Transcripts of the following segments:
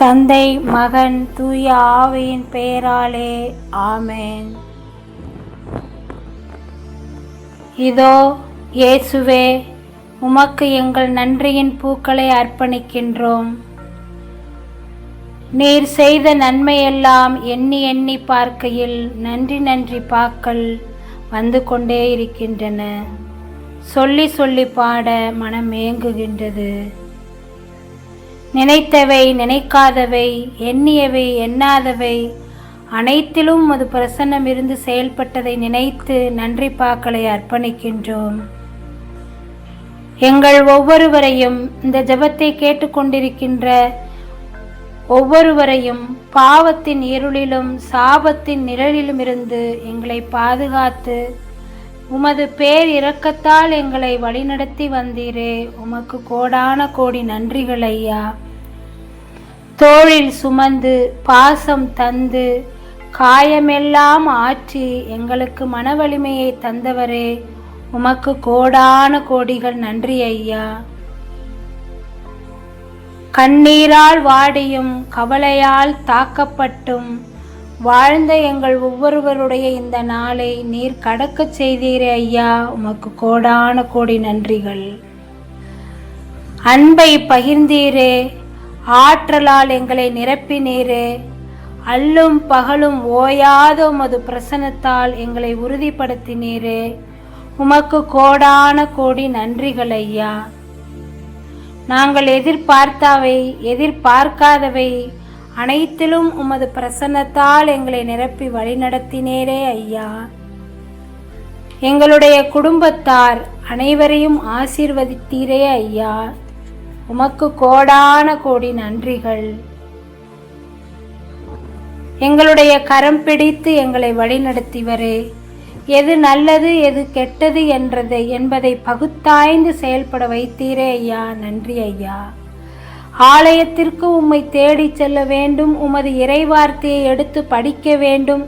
தந்தை மகன் தூய ஆவியின் பெயராலே ஆமேன். இதோ இயேசுவே உமக்கு எங்கள் நன்றியின் பூக்களை அர்ப்பணிக்கின்றோம். நீர் செய்த நன்மையெல்லாம் எண்ணி எண்ணி பார்க்கையில் நன்றி நன்றி பாக்கள் வந்து கொண்டே இருக்கின்றன. சொல்லி சொல்லி பாட மனம் ஏங்குகின்றது நினைத்தவை நினைக்காதவை எண்ணியவை எண்ணாதவை. அனைத்திலும் அது பிரசன்னம் இருந்து செயல்பட்டதை நினைத்து நன்றி பாக்களை அர்ப்பணிக்கின்றோம். எங்கள் ஒவ்வொருவரையும் இந்த ஜெபத்தை கேட்டுக்கொண்டிருக்கின்ற ஒவ்வொருவரையும் பாவத்தின் இருளிலும் சாபத்தின் நிழலிலும் இருந்து எங்களை பாதுகாத்து உமது பேர் இரக்கத்தால் எங்களை வழிநடத்தி வந்தீரே. உமக்கு கோடான கோடி நன்றிகள் ஐயா. தோளில் சுமந்து பாசம் தந்து காயமெல்லாம் ஆற்றி எங்களுக்கு மன வலிமையை தந்தவரே உமக்கு கோடான கோடிகள் நன்றி ஐயா. கண்ணீரால் வாடியும் கவலையால் தாக்கப்பட்டும் வாழ்ந்த எங்கள் ஒவ்வொருவருடைய இந்த நாளை நீர் கடக்கச் செய்தீரே ஐயா உமக்கு கோடான கோடி நன்றிகள். அன்பை பகிர்ந்தீரே ஆற்றலால் எங்களை நிரப்பினீரே. அல்லும் பகலும் ஓயாத உமது பிரசனத்தால் எங்களை உறுதிப்படுத்தினீரே. உமக்கு கோடான கோடி நன்றிகள் ஐயா. நாங்கள் எதிர்பார்த்தாவை எதிர்பார்க்காதவை அனைத்திலும் உமது பிரசன்னத்தால் எங்களை நிரப்பி வழிநடத்தினேரே ஐயா. எங்களுடைய குடும்பத்தார் அனைவரையும் ஆசீர்வதித்தீரே ஐயா. உமக்கு கோடான கோடி நன்றிகள். எங்களுடைய கரம் பிடித்து எங்களை வழிநடத்திவரே. எது நல்லது எது கெட்டது என்றதை என்பதை பகுத்தாய்ந்து செயல்பட வைத்தீரே ஐயா நன்றி ஐயா. ஆலயத்திற்கு உம்மை தேடிச் செல்ல வேண்டும் உமது இறைவார்த்தையை எடுத்து படிக்க வேண்டும்.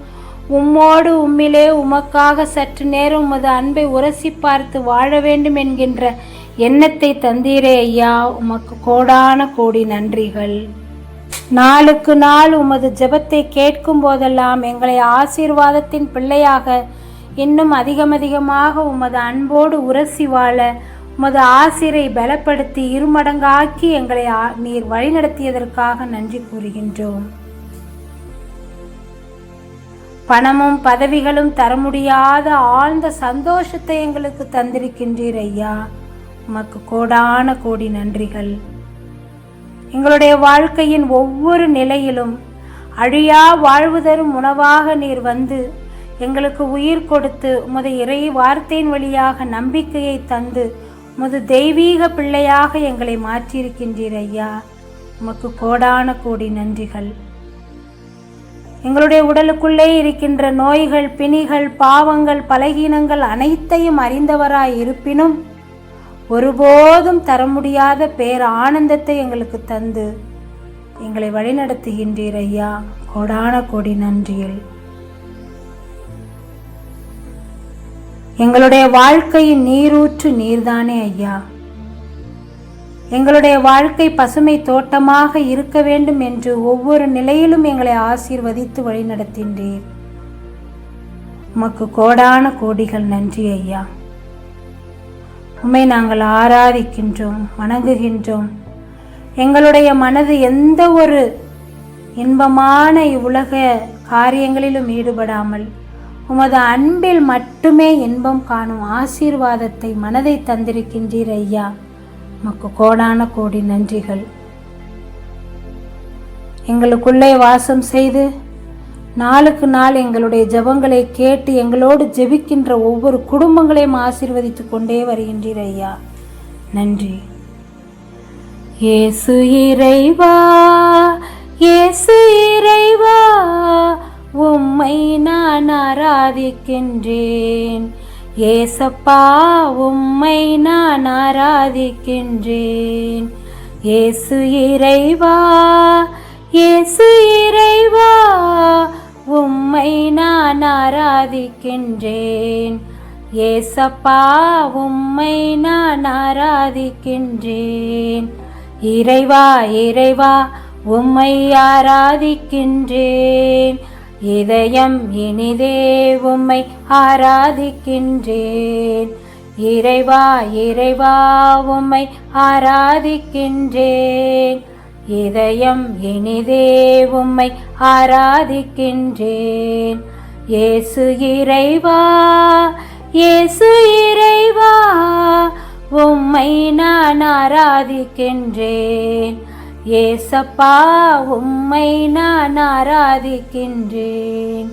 உம்மோடு உம்மிலே உமக்காக சற்று நேரம் உமது அன்பை உரசி பார்த்து வாழ வேண்டும் என்கின்ற எண்ணத்தை தந்தீரே ஐயா உமக்கு கோடான கோடி நன்றிகள். நாளுக்கு நாள் உமது ஜெபத்தை கேட்கும் போதெல்லாம் எங்களை ஆசீர்வாதத்தின் பிள்ளையாக இன்னும் அதிகமதிகமாக உமது அன்போடு உரசி வாழ உமது ஆசிரை பலப்படுத்தி இருமடங்காக்கி எங்களை ஆ- நீர் வழிநடத்தியதற்காக நன்றி கூறுகின்றோம். பணமும் பதவிகளும் தர முடியாத ஆழ்ந்த சந்தோஷத்தை எங்களுக்கு தந்திருக்கின்றீர் ஐயா. உமக்கு கோடான கோடி நன்றிகள். எங்களுடைய வாழ்க்கையின் ஒவ்வொரு நிலையிலும் அழியா வாழ்வு தரும் உணவாக நீர் வந்து எங்களுக்கு உயிர் கொடுத்து உமது இறை வார்த்தையின் வழியாக நம்பிக்கையை தந்து உமது தெய்வீக பிள்ளையாக எங்களை மாற்றியிருக்கின்றீர் ஐயா. உமக்கு கோடான கோடி நன்றிகள். எங்களுடைய உடலுக்குள்ளே இருக்கின்ற நோய்கள் பிணிகள் பாவங்கள் பலகீனங்கள் அனைத்தையும் அறிந்தவராய் இருப்பினும் ஒருபோதும் தர முடியாத பேர் ஆனந்தத்தை எங்களுக்கு தந்து எங்களை வழிநடத்துகின்றீர் ஐயா. கோடான கோடி நன்றியில் எங்களுடைய வாழ்க்கையின் நீரூற்று நீர்தானே ஐயா. எங்களுடைய வாழ்க்கை பசுமை தோட்டமாக இருக்க வேண்டும் என்று ஒவ்வொரு நிலையிலும் எங்களை ஆசீர்வதித்து வழிநடத்தின்றீர். உமக்கு கோடான கோடிகள் நன்றி ஐயா. உம்மை நாங்கள் ஆராதிக்கின்றோம் வணங்குகின்றோம். எங்களுடைய மனது எந்த ஒரு இன்பமான இவ்வுலக காரியங்களிலும் ஈடுபடாமல் உமது அன்பில் மட்டுமே இன்பம் காணும் ஆசீர்வாதத்தை மனதை தந்திருக்கின்றீர் ஐயா. உமக்கு கோடான கோடி நன்றிகள். எங்களுக்குள்ளே வாசம் செய்து நாளுக்கு நாள் எங்களுடைய ஜபங்களை கேட்டு எங்களோடு ஜெபிக்கின்ற ஒவ்வொரு குடும்பங்களையும் ஆசீர்வதித்து கொண்டே வருகின்றீர் ஐயா. நன்றி. இயேசு இறைவா இயேசு இறைவா உம்மை நான் ஆராதிக்கின்றேன். ஏசப்பா உம்மை நான் ஆராதிக்கின்றேன். இயேசு இறைவா இயேசு இறைவா உம்மை நான் ஆராதிக்கின்றேன். ஏசப்பா உம்மை நான் ஆராதிக்கின்றேன். இறைவா இறைவா உம்மை ஆராதிக்கின்றேன். இதயம் இனிதே உம்மை ஆராதிக்கின்றேன். இறைவா இறைவா உம்மை ஆராதிக்கின்றேன். இதயம் இனிதே உம்மை ஆராதிக்கின்றேன். இயேசு இறைவா இயேசு இறைவா உம்மை நான் ஆராதிக்கின்றேன். ஏசப்பா உம்மை நான் ஆராதிக்கின்றேன்.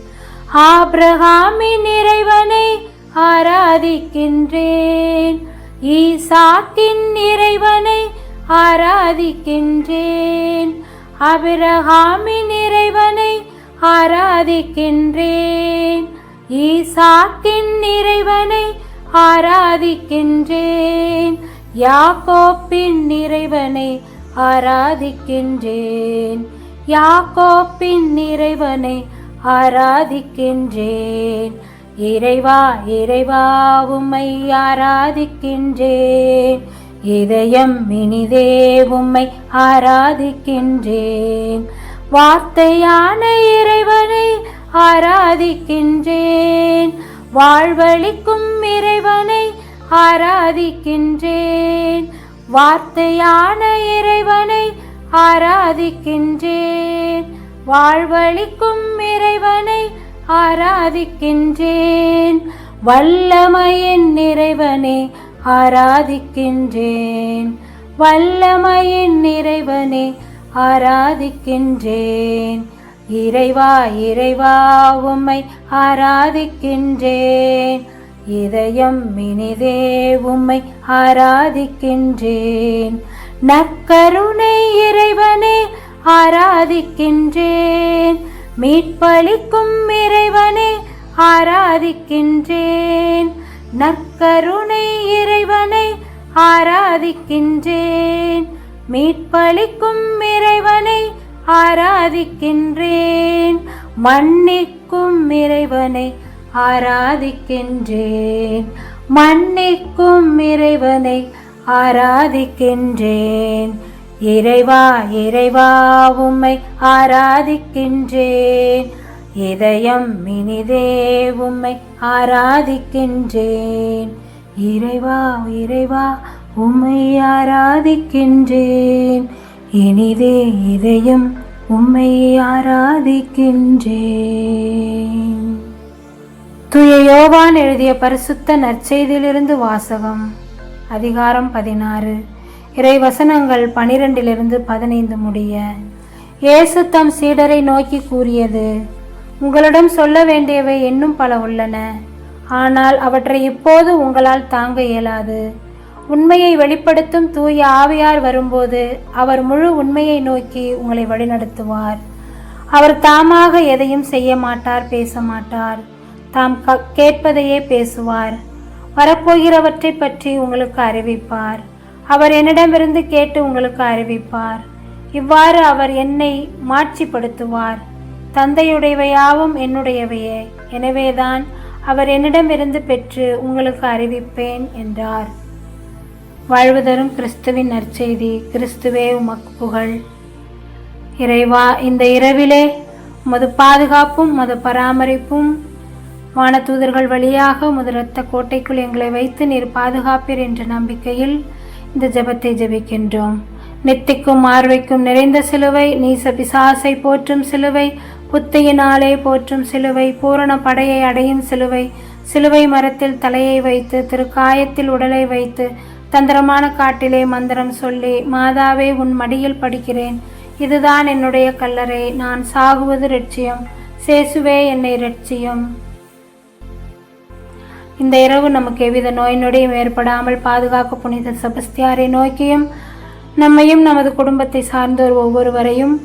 ஆப்ரஹாமின் இறைவனை ஆராதிக்கின்றேன். ஈசாக்கின் இறைவனை ஆராதிக்கின்றேன். அபிரஹாமின் இறைவனை ஆராதிக்கின்றேன். ஈசாக்கின் இறைவனை ஆராதிக்கின்றேன். யாக்கோப்பின் இறைவனை ஆராதிக்கின்றேன். யாக்கோப்பின் இறைவனை ஆராதிக்கின்றேன். இறைவா இறைவா உம்மை ஆராதிக்கின்றேன். இதயம் இனிதே உம்மை ஆராதிக்கின்றேன். வார்த்தையான இறைவனை ஆராதிக்கின்றேன். வாழ்வழிக்கும் இறைவனை ஆராதிக்கின்றேன். வார்த்தையான இறைவனை ஆராதிக்கின்றேன். வாழ்வழிக்கும் இறைவனை ஆராதிக்கின்றேன். வல்லமையின் இறைவனே ஆராதிக்கின்றேன். வல்லமையின் இறைவனை ஆராதிக்கின்றேன். இறைவா இறைவா உம்மை ஆராதிக்கின்றேன். இதயம் இனிதே உம்மை ஆராதிக்கின்றேன். நற்கருணை இறைவனே ஆராதிக்கின்றேன். மீட்பளிக்கும் இறைவனே ஆராதிக்கின்றேன். நற்கருணை இறைவனை ஆராதிக்கின்றேன். மீட்பளிக்கும் இறைவனை ஆராதிக்கின்றேன். மன்னிக்கும் இறைவனை ஆராதிக்கின்றேன். மன்னிக்கும் இறைவனை ஆராதிக்கின்றேன். இறைவா இறைவா உம்மை ஆராதிக்கின்றேன். இதயம் இனிதே உம்மை ஆராதிக்கின்றேன். இறைவா இறைவா உம்மை ஆராதிக்கின்றேன். இனிதே இதயம் உம்மை ஆராதிக்கின்றேன். தூய யோவான் எழுதிய பரிசுத்த நற்செய்தியிலிருந்து வாசகம் அதிகாரம் பதினாறு. இறை வசனங்கள் பனிரெண்டிலிருந்து பதினைந்து முடிய இயேசு தம் சீடரை நோக்கி கூறியது உங்களிடம் சொல்ல வேண்டியவை இன்னும் பல உள்ளன. ஆனால் அவற்றை இப்போது உங்களால் தாங்க இயலாது. உண்மையை வெளிப்படுத்தும் தூய ஆவியார் வரும்போது அவர் முழு உண்மையை நோக்கி உங்களை வழிநடத்துவார். அவர் தாமாக எதையும் செய்ய மாட்டார் பேச மாட்டார். தாம் க- கேட்பதையே பேசுவார். வரப்போகிறவற்றை பற்றி உங்களுக்கு அறிவிப்பார். அவர் என்னிடமிருந்து கேட்டு உங்களுக்கு அறிவிப்பார். இவ்வாறு அவர் என்னை மாட்சிப்படுத்துவார். தந்தையுடையவையாவும் என்னுடையவையே. எனவேதான் அவர் என்னிடமிருந்து பெற்று உங்களுக்கு அறிவிப்பேன் என்றார். வாழ்வு தரும் கிறிஸ்துவின் நற்செய்தி கிறிஸ்துவே உமக்கு புகழ். இறைவா இந்த இரவிலே உமது பாதுகாப்பும் மது பராமரிப்பும் வானதூதர்கள் வழியாக உமது இரத்த கோட்டைக்குள் எங்களை வைத்து நீர் பாதுகாப்பீர் என்ற நம்பிக்கையில் இந்த ஜெபத்தை ஜெபிக்கின்றோம். நெத்திக்கும் மார்வைக்கும் நிறைந்த சிலுவை நீச பிசாசை போற்றும் சிலுவை புத்தையினாலே போற்றும் சிலுவை பூரண படையை அடையும் சிலுவை சிலுவை மரத்தில் தலையை வைத்து திருக்காயத்தில் உடலை வைத்து தந்திரமான காட்டிலே மந்திரம் சொல்லி மாதாவே உன் மடியில் படிக்கிறேன். இதுதான் என்னுடைய கல்லறை. நான் சாகுவது லட்சியம் சேசுவே என்னை ரட்சியம் இந்த இரவு நமக்கு எவ்வித நோய் நொடியும் ஏற்படாமல் பாதுகாக்க புனித செபஸ்தியாரை நோக்கியும் நம்மையும் நமது குடும்பத்தை சார்ந்தோர் ஒவ்வொருவரையும்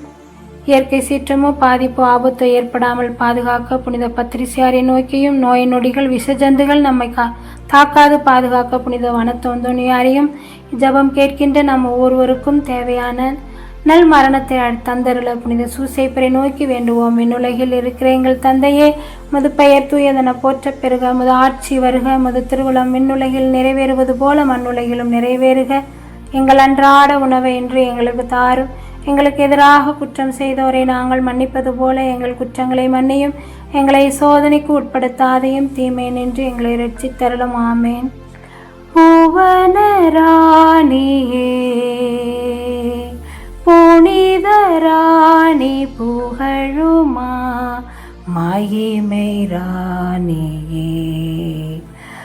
இயற்கை சீற்றமோ பாதிப்போ ஆபத்தோ ஏற்படாமல் பாதுகாக்க புனித பத்திரிசியாரை நோக்கியும் நோய் நொடிகள் விஷஜந்துகள் நம்மை கா தாக்காது பாதுகாக்க புனித வனத்தோந்தோனியாரையும் ஜெபம் கேட்கின்ற நம்ம ஒவ்வொருவருக்கும் தேவையான நல் மரணத்தை தந்தருள புனித சூசைப்பரை நோக்கி வேண்டுவோம். விண்ணுலகில் இருக்கிற எங்கள் தந்தையே மது பெயர் தூயதென போற்றப் பெறுக மது ஆட்சி வருக மது திருவுளம் விண்ணுலகில் நிறைவேறுவது போல மண்ணுலகிலும் நிறைவேறுக. எங்கள் அன்றாட உணவை இன்று எங்களுக்கு தாரும். எங்களுக்கு எதிராக குற்றம் செய்தோரை நாங்கள் மன்னிப்பது போல எங்கள் குற்றங்களை மன்னியும். எங்களை சோதனைக்கு உட்படுத்தாதையும் தீமை நின்று எங்களை ரட்சித்தருளும் ஆமேன். புவனராணியே புனிதராணி புகழுமா? மகிமை ராணியே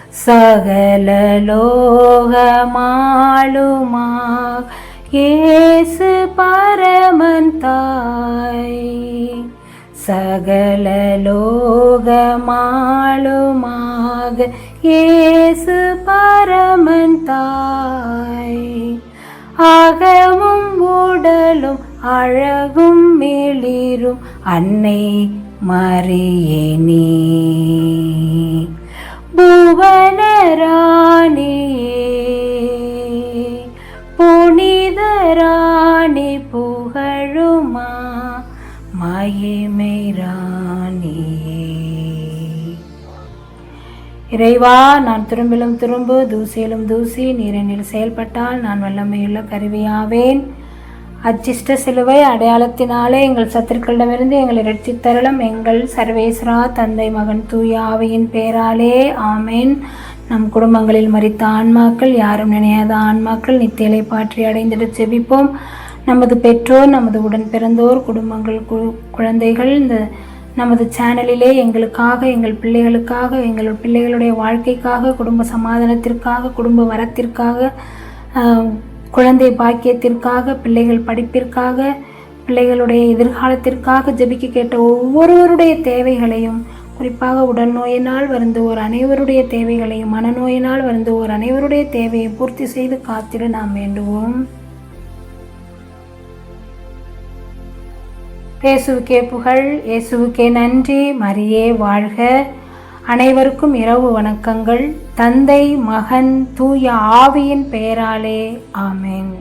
சகல லோகமாளுமா? இயேசு பரமன் தாய். சகல லோகமாளுமாக இயேசு பரமன் தாய். அகமும் உடலும் அழகும் மிளிரும் அன்னை மறியனே இறைவா நான் திரும்பிலும் திரும்பு தூசியிலும் தூசி நீரெனில் செயல்பட்டால் நான் வல்லமையுள்ள கருவியாவேன். அச்சிஷ்ட சிலுவை அடையாளத்தினாலே எங்கள் சத்துருக்களிடமிருந்து எங்களை ரட்சித்தருளும் எங்கள் சர்வேஸ்வரா தந்தை மகன் தூய ஆவையின் பேராலே. ஆமேன். நம் குடும்பங்களில் மறித்த ஆன்மாக்கள் யாரும் நினையாத ஆன்மாக்கள் நித்தியலை பாற்றி அடைந்திட செபிப்போம். நமது பெற்றோர் நமது உடன் பிறந்தோர் குடும்பங்கள் குழந்தைகள் இந்த நமது சேனலிலே எங்களுக்காக எங்கள் பிள்ளைகளுக்காக எங்கள் பிள்ளைகளுடைய வாழ்க்கைக்காக குடும்ப சமாதானத்திற்காக குடும்ப வரத்திற்காக குழந்தை பாக்கியத்திற்காக பிள்ளைகள் படிப்பிற்காக பிள்ளைகளுடைய எதிர்காலத்திற்காக ஜெபிக்க கேட்ட ஒவ்வொருவருடைய தேவைகளையும் குறிப்பாக உடல் நோயினால் வருந்துவோர் அனைவருடைய தேவைகளையும் மனநோயினால் வருந்துவோர் அனைவருடைய தேவையை பூர்த்தி செய்து காத்திட நாம் வேண்டுவோம். இயேசுவுக்கே புகழ் இயேசுவுக்கே நன்றி. மரியே வாழ்க. அனைவருக்கும் இரவு வணக்கங்கள். தந்தை மகன் தூய ஆவியின் பெயராலே ஆமேன்.